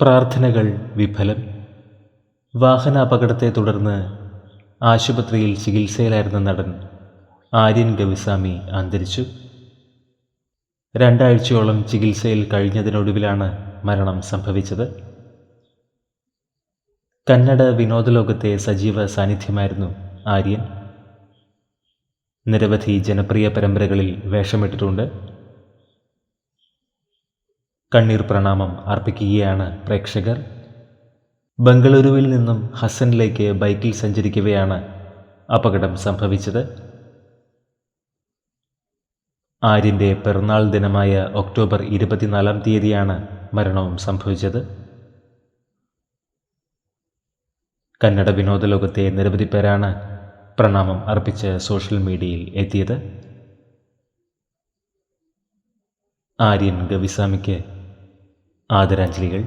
പ്രാർത്ഥനകൾ വിഫലം. വാഹനാപകടത്തെ തുടർന്ന് ആശുപത്രിയിൽ ചികിത്സയിലായിരുന്ന നടൻ ആര്യൻ ഗവിസ്വാമി അന്തരിച്ചു. രണ്ടാഴ്ചയോളം ചികിത്സയിൽ കഴിഞ്ഞതിനൊടുവിലാണ് മരണം സംഭവിച്ചത്. കന്നഡ വിനോദലോകത്തെ സജീവ സാന്നിധ്യമായിരുന്നു ആര്യൻ. നിരവധി ജനപ്രിയ പരമ്പരകളിൽ വേഷമിട്ടിട്ടുണ്ട്. കണ്ണീർ പ്രണാമം അർപ്പിക്കുകയാണ് പ്രേക്ഷകർ. ബംഗളൂരുവിൽ നിന്നും ഹസനിലേക്ക് ബൈക്കിൽ സഞ്ചരിക്കവെയാണ് അപകടം സംഭവിച്ചത്. ആര്യന്റെ പിറന്നാൾ ദിനമായ ഒക്ടോബർ ഇരുപത്തിനാലാം തീയതിയാണ് മരണവും സംഭവിച്ചത്. കന്നഡ വിനോദ ലോകത്തെ നിരവധി പേരാണ് പ്രണാമം അർപ്പിച്ച് സോഷ്യൽ മീഡിയയിൽ എത്തിയത്. ആര്യൻ ഗവിസ്വാമിക്ക് ആദരാഞ്ജലികൾ